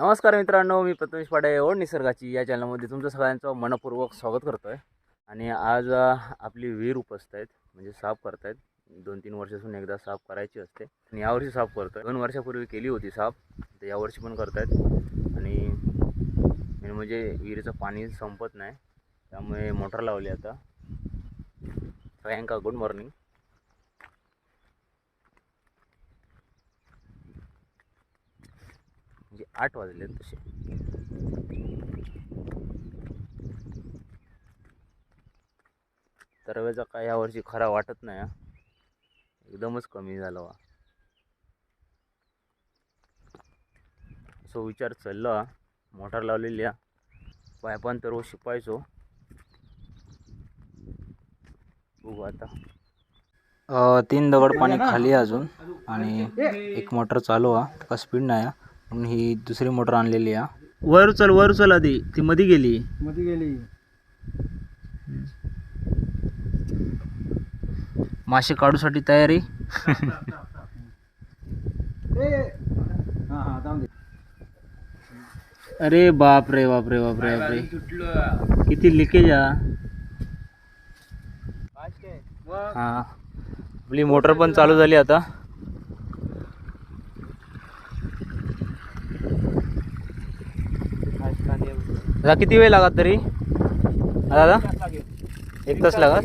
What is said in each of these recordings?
नमस्कार मित्रांनो मी प्रथमेश पाडे ओढ निसर्गाची या चॅनलमध्ये तुमचं सगळ्यांचं मनपूर्वक स्वागत करतो आहे आणि आज आपली विहीर उपसत आहेत म्हणजे साफ करतायत. दोन तीन वर्षातून एकदा साफ करायची असते. आणि यावर्षी साफ करतो दोन वर्षापूर्वी केली होती साफ तर यावर्षी पण करतायत. आणि मेन म्हणजे विहिरीचं पाणी संपत नाही. त्यामुळे मोटर लावली आता. सगळ्यांका गुड मॉर्निंग म्हणजे आठ वाजले तसे. तरवेचा काय यावर्षी खरा वाटत नाही हा. एकदमच कमी झाला वा. असं विचार चाललो हा मोटार लावलेली हा पायपान तर रोज शिपायचो बघू आता. तीन दगड पाणी खाली अजून आणि एक मोटर चालू आहे. का स्पीड नाही आहे. म्हणून ही दुसरी मोटर आणलेली आहे. वर चल वर चल आधी. ती मध्ये गेली. मध्ये गेली. मासे काढूसाठी तयारी. ए! हा हा जाऊन दे. अरे बाप रे बाप रे बाप रे बाप रे. किती लिकेज हा. हा. आपली मोटर पण चालू झाली आता. दादा किती वेळ लागत तरी? दादा? एक तास लागत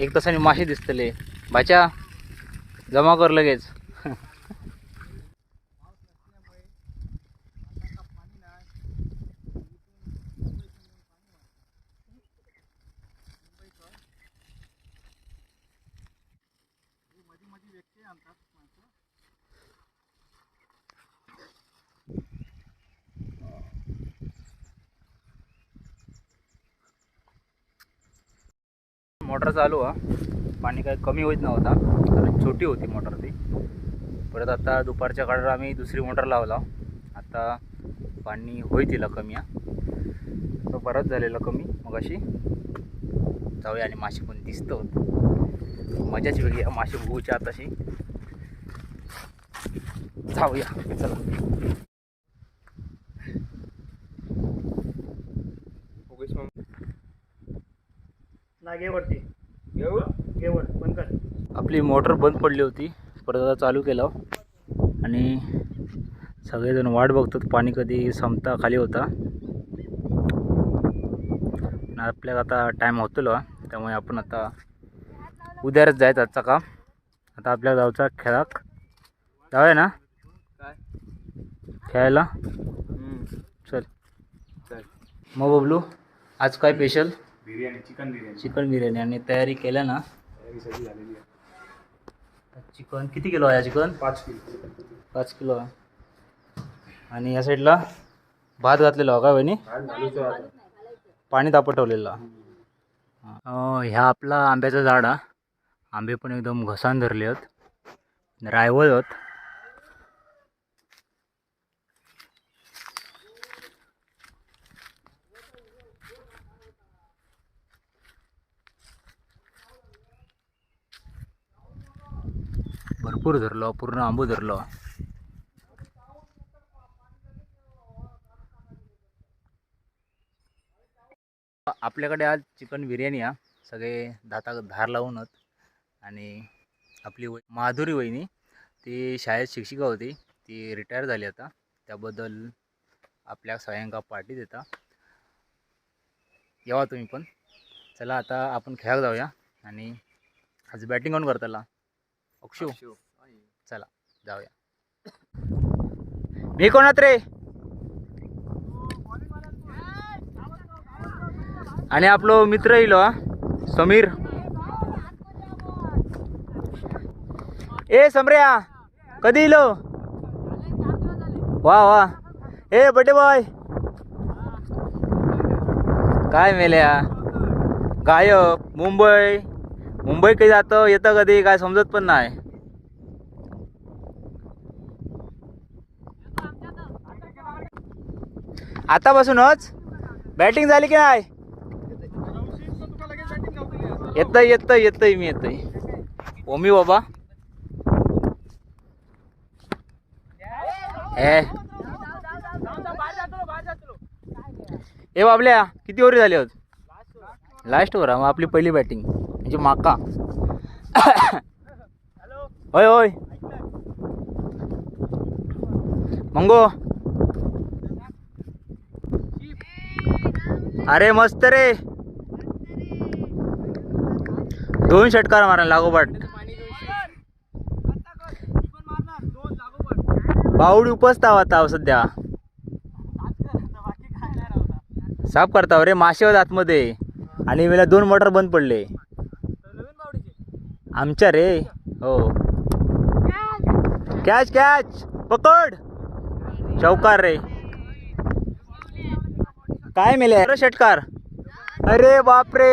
एक तासाने मासे दिसतले. बाच्या जमा कर लगेच. मोटर चालू हा. पाणी काही कमी होत नव्हता कारण छोटी होती मोटर ती. परत आता दुपारच्या काळात आम्ही दुसरी मोटर लावला. आता पाणी होईल तिला कमी हा. तर बरंच झालेलं कमी मग अशी जाऊया आणि मासे पण दिसतो मजाच वेगळी मासे बघूच्या आताशी. जाऊया चला. नाही घे वरती. घेऊ बंद कर. आपली मोटर बंद पडली होती. परत आता चालू केलं. आणि सगळेजण वाट बघतात पाणी कधी संपता खाली होता. आपल्याला आता टाईम होतो त्यामुळे आपण आता उद्याच जायचं आजचा काम. आता आपल्याला जाऊचा खेळाक जाऊया ना? खेळायला? चल. मग बबलू आज काय special biryani chicken biryani. Chicken biryani आणि तयारी केल्या ना तयारी सगळी झालेली आहे. चिकन किती किलो आहे चिकन? पाच किलो. पाच किलो आहे. आणि या साईडला भात घातलेला हो का आता. पाणी अं, ह्या आपला आंब्याचं झाड आंबे पण एकदम घसाण धरले आहेत. रायवळ आहेत. भरपूर धरलो पूर्ण आंबू धरलो. आपल्याकडे आज चिकन बिर्याणी हा. सगळे दाता धार लावूनच. आणि आपली वै माधुरी वहिनी ती शाळेत शिक्षिका होती. ती रिटायर झाली आता. त्याबद्दल आपल्या सगळ्यांका पार्टी देता. यावा तुम्ही पण. चला आता आपण खेळायला जाऊया. आणि आज बॅटिंग ऑन करताला. अक्षू. चला जाऊया. मी कोणात रे? आणि आपलो मित्र येईल हो, समीर. ए समर्या कधी येलो हो? वा वा. ए बटे बॉय काय मेल्या? गायब मुंबई. मुंबई कधी जातं येतं कधी काय समजत पण नाही. आतापासूनच? बॅटिंग झाली की नाही? येतं येतं येतय मी येतंय. ओमी बाबा. हे बाबल्या किती ओव्हरी झाले होत लास्ट ओव्हर मग आपली पहिली बॅटिंग म्हणजे माका. होय होय. मंगो. अरे मस्त रे. दोन षटकार मारा लागोपाठ बावडी उपसताव आता सध्या. साफ करताव रे मासे होत आतमध्ये आणि वेळेला दोन मोटर बंद पडले. आमच्या रे हो. Catch catch. पकड. चौकार रे. काय मिले? अरे षटकार अरे बापरे.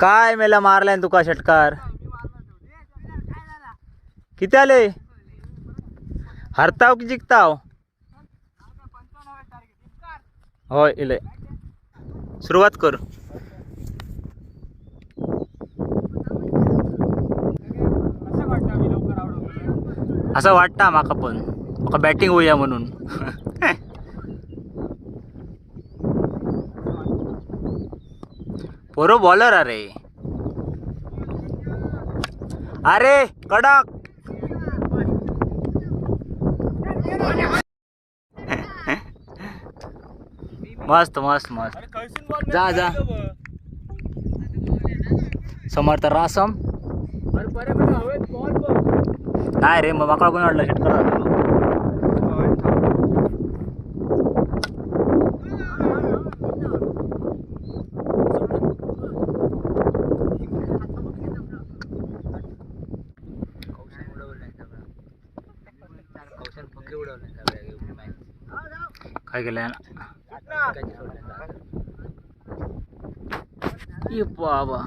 काय मेला मारलाय तुका षटकार किती आले? हरताव की जिंकताव? होय इले. सुरुवात कर. असं वाटतं माका पण. म्हाका बॅटिंग होऊया म्हणून. पोरो बॉलर अरे. अरे कडक. मस्त मस्त मस्त. जा जा. समर्थ रासम. नाही रे मग माकडा पण वाटलं शेतकऱ्या काय केलं ये बाबा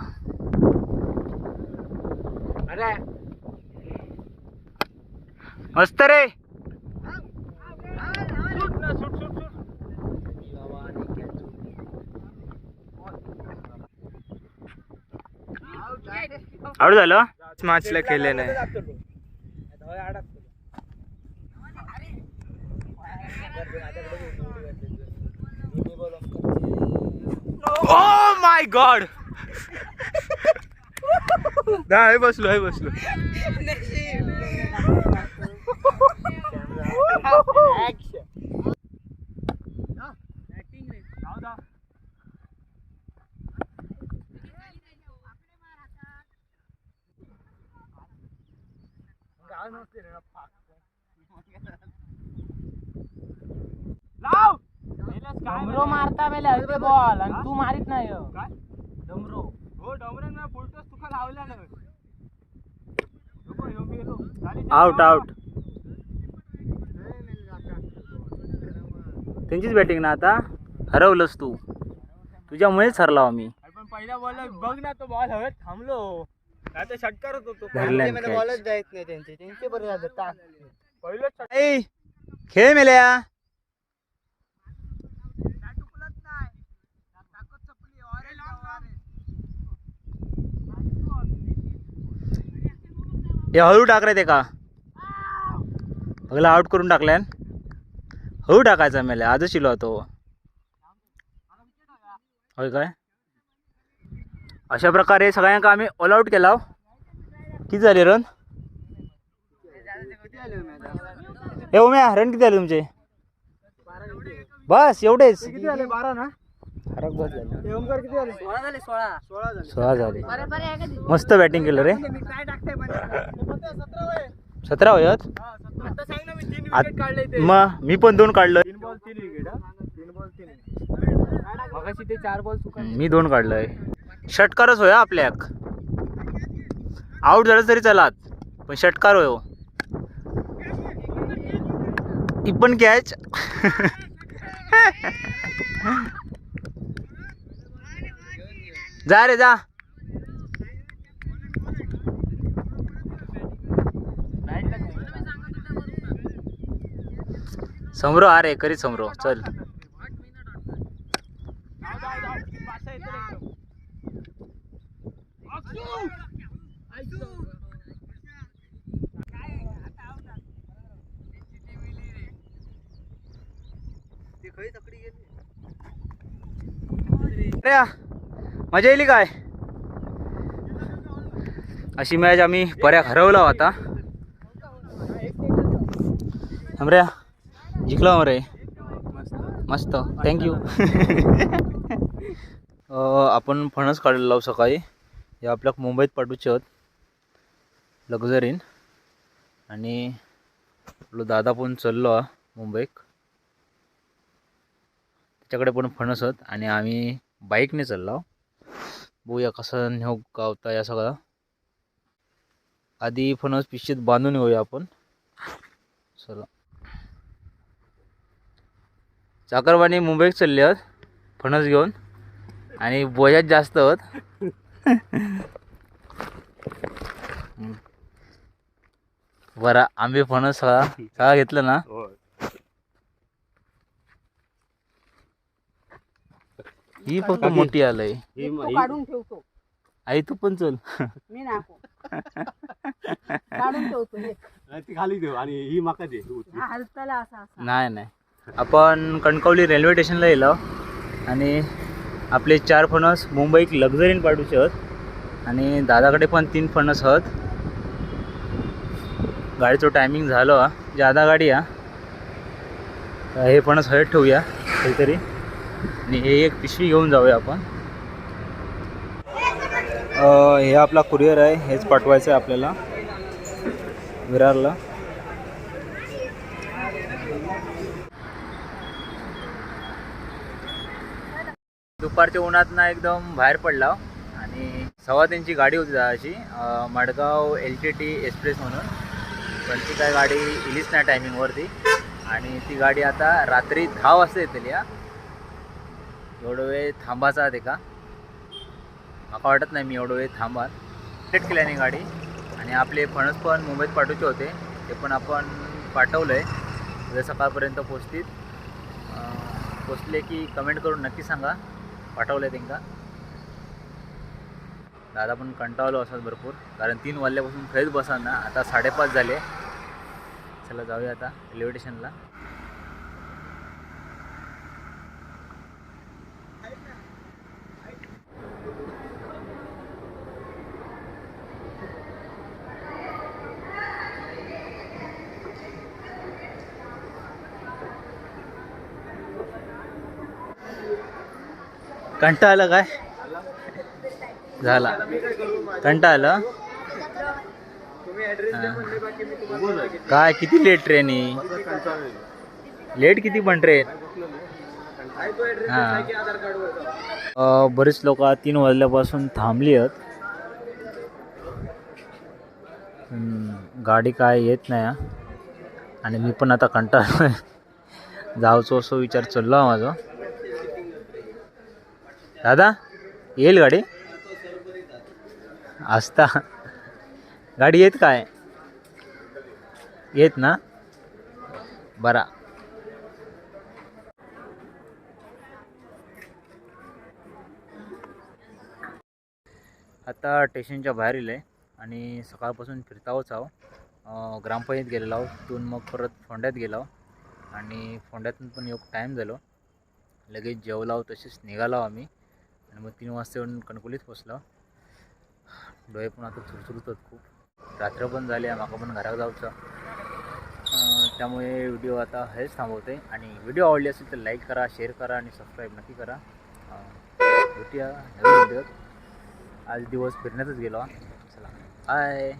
मस्त रे. आवड झालं? मॅचला खेळले नाही. Oh my god. नाही बसलो आहे बसलो. डमरो मारता मेले हलते बॉल आणि तू मारित नाही हो. डमरो. हो डोंगरान फुलटोस तुका लावला ना आउट आउट त्यांचीच बॅटिंग ना आता हरवलंस तू. तुझ्यामुळेच हरला आम्ही. पण पहिला बॉल बघ ना तो बॉल हवेत थांबलो. आता षटकारच होतो. धरल्यान catch. जायत नाही त्यांचे. त्यांचे बरे जातात पहिलं ऐ, खेळ मेल्या. हे हळू टाक रे ते का? बघला आउट करून टाकल्यान हळू टाकायचा मेल्या आजच शिलो तो होय काय? अशा प्रकारे सगळ्यांका आम्ही ऑल आउट केला किती झाले रन ए उम्या रन किती आले तुमचे? बस एवढेच. किती झाले? बारा ना? फरक बस झाला. हे ओमकार किती झाले? सोळा झाले मस्त बॅटिंग केलं रे. मी काय टाकते सतरा वय सतरा वयात? आता सांग ना मी तीन आत- विकेट काढले ते. मग मी पण दोन काढलं. तीन बॉल तीन विकेट तीन बॉल तीन मगाशी ते चार बॉल चुका मी दोन काढलंय. षटकारच होय आपल्याक आउट झालं तरी चलात पण षटकार होय हो. ती पण कॅच जा रे जा. समरो अरे करीत समरो. चल. मजा येईल काय? अशी मॅच आम्ही पर्याय हरवला होता हमऱ्या जिंकला रे. मस्त. थँक्यू आपण फणस काढलेलो आहोत सकाळी. हे आपल्या मुंबईत पाठवूचे आहोत. लक्झरीन आणि आपलं दादा पण चाललो हा मुंबईत. त्याच्याकडे पण फणस आहेत. आणि आम्ही बाईकने चाललो बघूया कसं नेऊ गावता या सगळं. आधी फणस पिशवीत बांधून येऊया आपण. चला. चाकरवाणी मुंबईत चालले आहोत. फणस घेऊन. आणि बोजात जास्त आहोत. बरं आंबे फणस सगळा सगळा घेतलं ना? ही फक्त मोठी आलंय. तो काढून ठेवतो. आई तू पण चल. मी नाको काढून ठेवतो हे. ती खाली देऊ आणि ही माका दे. हा हलताला असा असा. नाही नाही. आपण कणकवली रेल्वे स्टेशनला येलो आणि आपले चार फणस मुंबईत लक्झरीन पाठवूचे आहेत आणि दादाकडे पण तीन फणस आहेत गाडीचं टायमिंग झालं हा. जादा गाडी हा. हे फणस हळद ठेवूया काहीतरी. आणि हे एक पिशवी घेऊन जाऊया आपण. हे आपला कुरिअर आहे हेच पाठवायचं आहे आपल्याला. विरारला. दुपारच्या उन्हात ना एकदम बाहेर पडला. आणि सव्वा त्यांची गाडी होती अशी Madgaon L T T express म्हणून. पण ती काय गाडी इलीच नाही टायमिंगवरती. आणि ती गाडी आता रात्री दहा वाजता येतली या एवढं वेळ थांबाचा ते का? मला वाटत नाही मी एवढं वेळ थांबा लेट केल्याने गाडी. आणि आपले फणस पण मुंबईत पाठवचे होते. ते पण आपण पाठवलं आहे उद्या सकाळपर्यंत पोचतील. पोचले की कमेंट करून नक्की सांगा. पाठवलं आहे त्यांना दादा पण कंटाळलो असतात भरपूर. कारण तीन वाजल्यापासून खरीच बसा ना. आता साडेपाच झाले. चला जाऊया आता. रेल्वे स्टेशनला कंटा आलं काय? झाला. कंटा आलं? काय किती लेट ट्रेन लेट किती पण ट्रेन हा. बरेच बरीच लोक तीन वाजल्यापासून थांबली आहेत. गाडी काय येत नाही हा. आणि मी पण आता कंटाळ जावचो असं विचार चाललो हा माझा. दादा येईल गाडी? असता गाडी येत काय? येत ना? बरा. आता स्टेशनच्या बाहेर येईल आहे आणि सकाळपासून फिरतावच आहो. ग्रामपंचायत गेलेलो आहो. तिथून मग परत फोंड्यात गेलो आणि फोंड्यातून पण एक टाईम झालो. लगेच जेवला आहो तसेच निघालो आम्ही. आणि मग तीन वाजता येऊन कणकुलीत पोचलो. डोळे पण आता चुरचुरत होत खूप. रात्र पण झाली आहे माका पण घरात जाऊचं. त्यामुळे व्हिडिओ आता हेच थांबवते. आणि व्हिडिओ आवडली असेल तर लाईक करा शेअर करा आणि सबस्क्राईब नक्की करा. भेटूया नवीन व्हिडिओ आज दिवस फिरण्यातच गेलो. चला बाय.